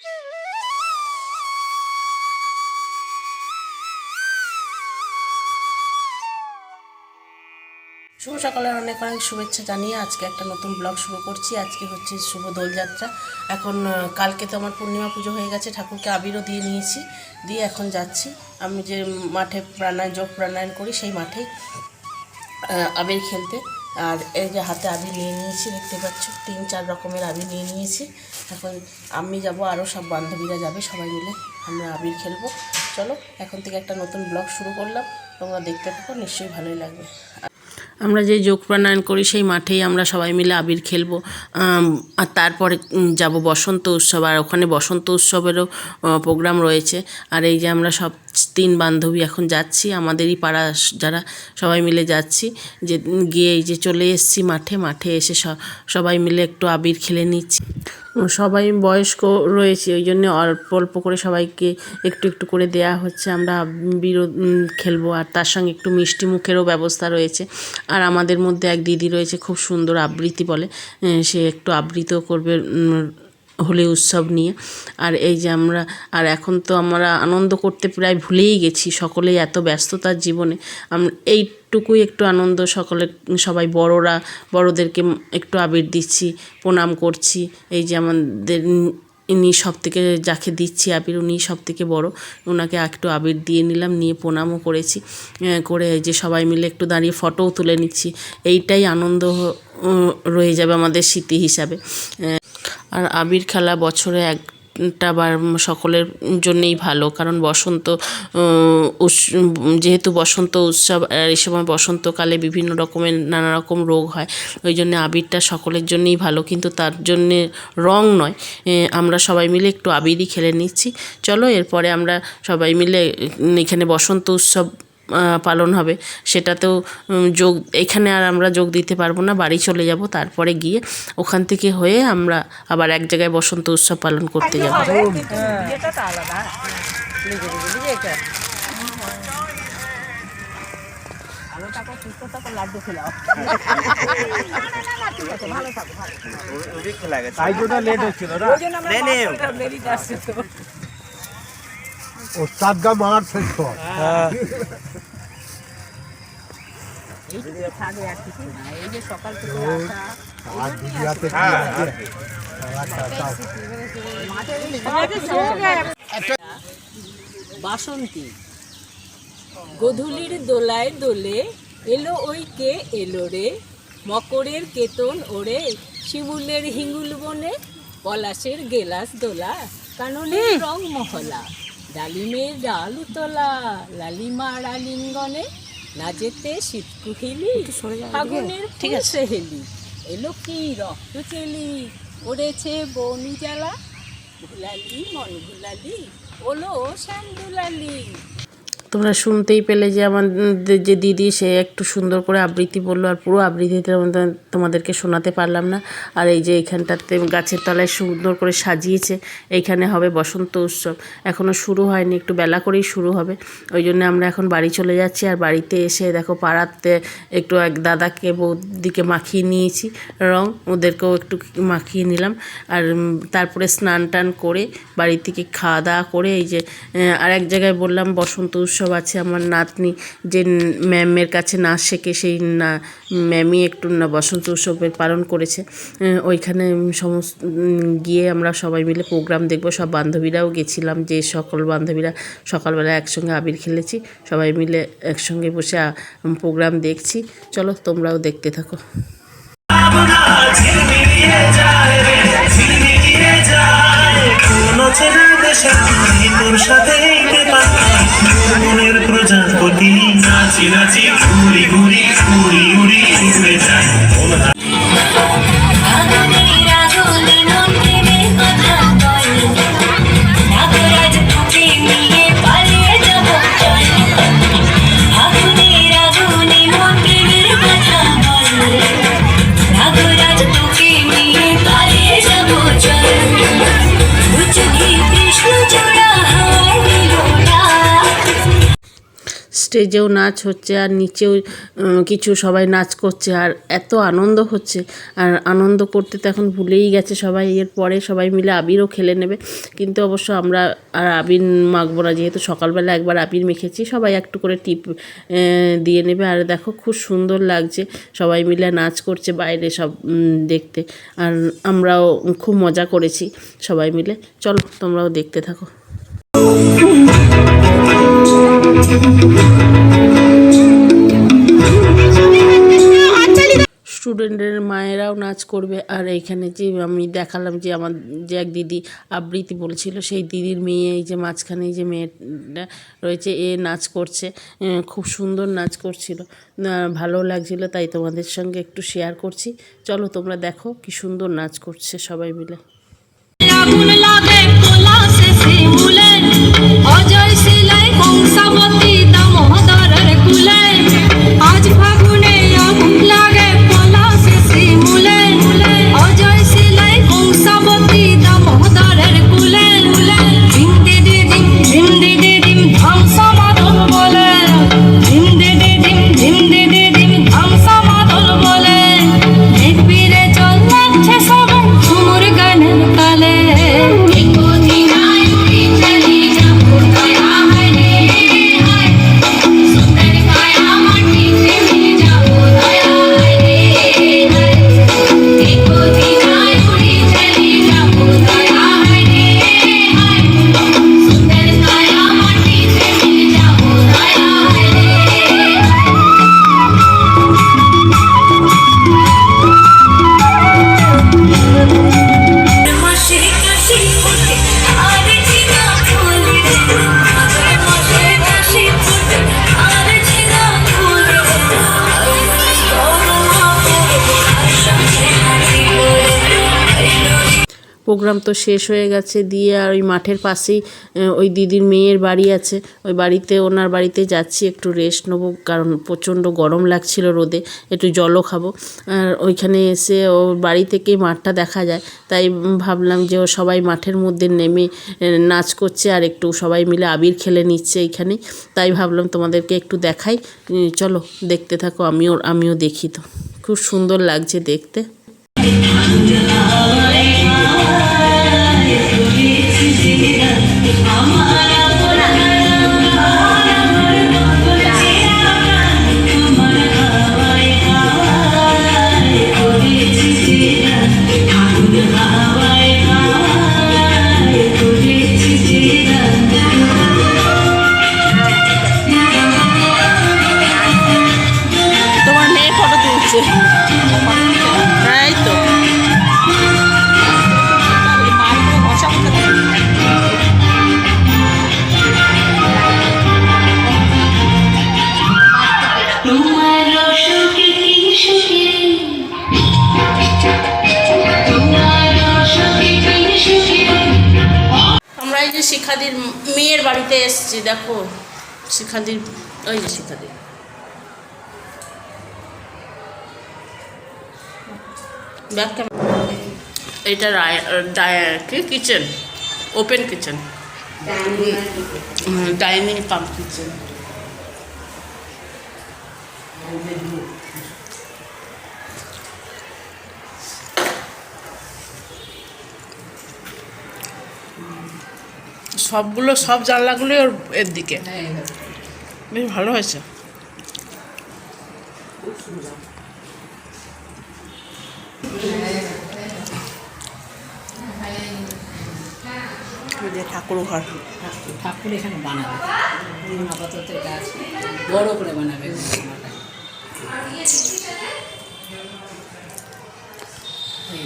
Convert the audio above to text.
শুভ সকালের অনেক অনেক শুভেচ্ছা জানিয়ে আজকে একটা নতুন ব্লগ শুরু করছি। আজকে হচ্ছে শুভ দোলযাত্রা। এখন কালকে তো আমার পূর্ণিমা পুজো হয়ে গেছে, ঠাকুরকে আবিরও দিয়ে নিয়েছি, দিয়ে এখন যাচ্ছি। আমি যে মাঠে প্রাণায়াম যোগ প্রাণায়াম করি, সেই মাঠে আবির খেলতে। আর এই যে হাতে আবির নিয়ে নিয়েছি, দেখতে পাচ্ছ? তিন, চার রকমের আবির নিয়ে নিয়েছি। এখন আমি যাব আরও সব বান্ধবীরা যাবে, সবাই মিলে আমরা আবির খেলব। চলো, এখন থেকে একটা নতুন ব্লগ শুরু করলাম। তোমরা দেখতে থাকো, নিশ্চয়ই ভালোই লাগবে। আমরা যে যোগ প্রাণায়াম করি, সেই মাঠেই আমরা সবাই মিলে আবির খেলব। আর তারপরে যাব বসন্ত উৎসব, আর ওখানে বসন্ত উৎসবেরও প্রোগ্রাম রয়েছে। আর এই যে আমরা সব তিন বান্ধবী এখন যাচ্ছি, আমাদেরই পাড়া যারা সবাই মিলে যাচ্ছি, যে গিয়ে যে চলে এসেছি মাঠে মাঠে এসে সবাই মিলে একটু আবির খেলে নিচ্ছি। সবাই বয়স্ক রয়েছে, ওই জন্য অল্প অল্প করে সবাইকে একটু একটু করে দেয়া হচ্ছে, আমরা আবির খেলব, আর তার সঙ্গে একটু মিষ্টি মুখেরও ব্যবস্থা রয়েছে। আর আমাদের মধ্যে এক দিদি রয়েছে, খুব সুন্দর আবৃত্তি বলে সে একটু আবৃত্তিও করবে হোলি উৎসব নিয়ে। আর এই যে আমরা, আর এখন তো আমরা আনন্দ করতে প্রায় ভুলেই গেছি, সকলেই এত ব্যস্ততার জীবনে। আমরা এইটুকুই একটু আনন্দ, সকলে, সবাই বড়রা, বড়দেরকে একটু আবির দিচ্ছি, প্রণাম করছি। এই যে আমাদের ইনি সব থেকে যাকে দিচ্ছি আবির, উনি সব থেকে বড়। ওনাকে একটু আবির দিয়ে নিলাম, নিয়ে প্রণামও করেছি। করে এই যে সবাই মিলে একটু দাঁড়িয়ে ফটোও তুলে নিচ্ছি। এইটাই আনন্দ রয়ে যাবে আমাদের স্মৃতি হিসাবে। আর আবির খেলা বছরে একটা বার সকলের জন্যেই ভালো, কারণ বসন্ত যেহেতু বসন্ত উৎসব, আর এই সময় বসন্তকালে বিভিন্ন রকমের নানা রকম রোগ হয়, ওই জন্য আবিরটা সকলের জন্যই ভালো, কিন্তু তার জন্যে রং নয়। আমরা সবাই মিলে একটু আবিরই খেলে নিচ্ছি। চলো এরপরে আমরা সবাই মিলে এখানে বসন্ত উৎসব পালন হবে। সেটাতেও যোগ এখানে আর আমরা যোগ দিতে পারব না বাড়ি চলে যাব তারপরে গিয়ে ওখান থেকে হয়ে আমরা আবার এক জায়গায় বসন্ত উৎসব পালন করতে যাব। থাকো ভালো তাই জন্য লেট হচ্ছিল না। বাসন্তী। গধূলির দোলায় দোলে এলো ওই কে এলো রে? মকরের কেতন ওরে শিমুলের হিঙ্গুল বনে পলাশের গেলাস দোলা কাননের রং মহলা। ডালিমের ডাল উতলা লালিমার আলিঙ্গনে নাচেতে শীত হেলি ফাগুনের আছে। হেলি এলো কি রক্ত চেলি ওড়েছে বনি জ্বালা ভুলালি মন ভুলালি ওলো শ্যামদুলালি তোমরা শুনতেই পেলে যে আমাদের যে দিদি, সে একটু সুন্দর করে আবৃত্তি বলল আর পুরো আবৃত্তিতে তোমাদেরকে শোনাতে পারলাম না। আর এই যে এইখানটাতে গাছের তলায় সুন্দর করে সাজিয়েছে এইখানে হবে বসন্ত উৎসব। এখনও শুরু হয়নি, একটু বেলা করেই শুরু হবে। ওই জন্য আমরা এখন বাড়ি চলে যাচ্ছি আর বাড়িতে এসে দেখো পাড়াতে একটু এক দাদাকে, বৌদিকে মাখিয়ে নিয়েছি রং, ওদেরকেও একটু মাখিয়ে নিলাম। আর তারপরে স্নান টান করে বাড়ি থেকে খাওয়া দাওয়া করে এই যে আর এক জায়গায় বললাম বসন্ত উৎসব আছে। আমার নাতনি যে ম্যামের কাছে নাচ শেখে, সেই না, ম্যামই একটু না বসন্ত উৎসবের পালন করেছে। ওইখানে সমস্ত গিয়ে আমরা সবাই মিলে প্রোগ্রাম দেখব। সব বান্ধবীরাও গেছিলাম যে সকল বান্ধবীরা সকালবেলা একসঙ্গে আবির খেলেছি। সবাই মিলে একসঙ্গে বসে প্রোগ্রাম দেখছি। চলো তোমরাও দেখতে থাকো। তোর সাথে মনের প্রজাপতি। নাচি নাচি ঘুরি ঘুরি উড়ি স্টেজেও নাচ হচ্ছে আর নিচেও কিছু সবাই নাচ করছে আর এত আনন্দ হচ্ছে। আর আনন্দ করতে তো এখন ভুলেই গেছে সবাই, এর পরে সবাই মিলে আবিরও খেলে নেবে। কিন্তু অবশ্য আমরা আর আবির মাখবো না, যেহেতু সকালবেলা একবার আবির মেখেছি, সবাই একটু করে টিপ দিয়ে নেবে। আর দেখো খুব সুন্দর লাগছে সবাই মিলে নাচ করছে বাইরে সব দেখতে। আর আমরাও খুব মজা করেছি সবাই মিলে। চলো তোমরাও দেখতে থাকো। স্টুডেন্টের মায়েরাও নাচ করবে। আর এইখানে যে আমি দেখালাম যে আমার যে এক দিদি আবৃত্তি বলছিল, সেই দিদির মেয়ে, এই যে মাঝখানে যে মেয়েটা রয়েছে, এ নাচ করছে খুব সুন্দর নাচ করছিল। ভালো লাগছিল, তাই তোমাদের সঙ্গে একটু শেয়ার করছি। চলো তোমরা দেখো কি সুন্দর নাচ করছে সবাই মিলে। প্রোগ্রাম তো শেষ হয়ে গেছে, দিয়ে আর ওই মাঠের পাশেই ওই দিদির মেয়ের বাড়ি আছে। ওই বাড়িতে, ওনার বাড়িতে যাচ্ছি, একটু রেস্ট নেব, কারণ প্রচণ্ড গরম লাগছিল রোদে, একটু জলও খাব। আর ওইখানে এসে ওর বাড়ি থেকেই মাঠটা দেখা যায়, তাই ভাবলাম যে ও সবাই মাঠের মধ্যে নেমে নাচ করছে আর একটু সবাই মিলে আবির খেলে নিচ্ছে এইখানে তাই ভাবলাম তোমাদেরকে একটু দেখাই চলো দেখতে থাকো, আমিও আমিও দেখি তো। খুব সুন্দর লাগছে দেখতে। তোমার তোমার কি সুখে? আমরা এই যে শিখাদির মেয়ের বাড়িতে এসেছি দেখো। শিখাদির ওই যে শিখাদি ব্যাগ এটা রায়- ডায়- কি? Kitchen. Open kitchen. Dining pump kitchen. সবগুলো সব জানলাগুলোই ওর এর দিকে। বেশ ভালো হয়েছে। ঠাকুর ঘর। ঠাকুর এখানে বানাবে। আপাতত এটা বড় করে বানাবে এই